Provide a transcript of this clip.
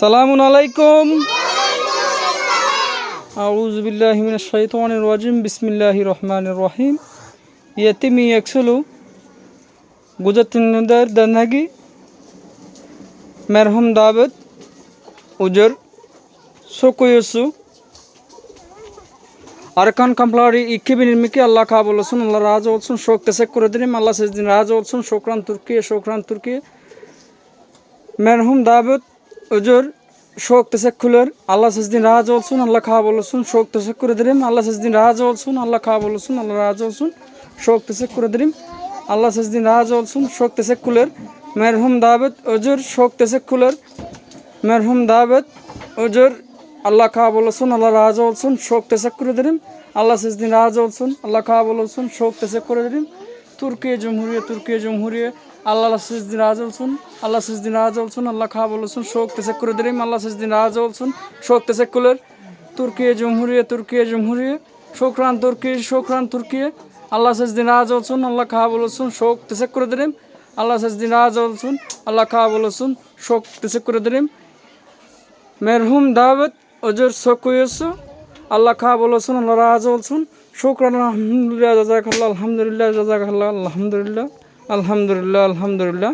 সালামু আলাইকুম। আউজবিল্লাহিম বিসমিল্লাহ রহমান রহিম। ইয়েতি মি একসলু গুজর দানাগি মেরহম দাবত উজর সকুয়সু আরকান কামপ্লারি ইকিবিনের মেকি আল্লাহ খা বলছেন আল্লাহ রাজ অলছেন শোক কেসেক করে দিন আল্লাহ শেষ দিন রাজ অলছেন শোকরান তুর্কি শোকরান তুর্কি মেরহম দাবত ওজোর শোক খুলের আল্লাহ সজদিন রাজ অলসুন আল্লাহ খা বলসুন শোক তেসাক করে দিলেন, আল্লাহ সজদিন রাহাজ অলসুন আল্লাহ খা বলসুন আল্লাহ রাজ অলসুন শোক তেসাক করে দিলেন, আল্লাহ সজদিন রাজ অলসুন শোক তেসাক্ষুলের মেরহুম দাবেদ ওজোর শোক তেসাক্ষুলের মেরহুম দাবেদ ওজোর আল্লাহ খা বলসুন আল্লাহ রাজ অলসুন শোক তেসাক করে দিলেন, আল্লাহ সজদিন রাজ অলসুন আল্লাহ খা বলসুন শোক তেসাক করে দিলেন তুর্কি জমহুরিয়া তুর্কি জমহুরিয়া আল্লাহ আল্লাহ সজদিন রাজ বলছুন আল্লাহ সজদিন রাজ বলছুন আল্লাহ খা বলছুন, শোক তেসে করে দিলাম আল্লাহ সজদিন রাজ বলছুন শোক তেসে কুলের তুর্কি জমহুরিয়া তুর্কি জমহুরিয়া, শোকরান তুর্কি শোকরান তুর্কি আল্লাহ সজদিন রাজ বলছুন আল্লাহ খা বলছুন, শোক তেসে করে দিলাম আল্লাহ সজদিন রাজ বলছুন আল্লাহ খা বলছুন, শোক তেসে করে দিলাম মেরহুম দাওয়াত অজর শোক আল্লাহ খা বলছুন, আল্লাহ রাজ বলছুন শুক্রান আলহামদুলিল্লাহ জাজাক আলহামদুলিল্লাহ জাজাক আলহামদুলিল্লাহ আলহামদুলিল্লাহ আলহামদুলিল্লাহ।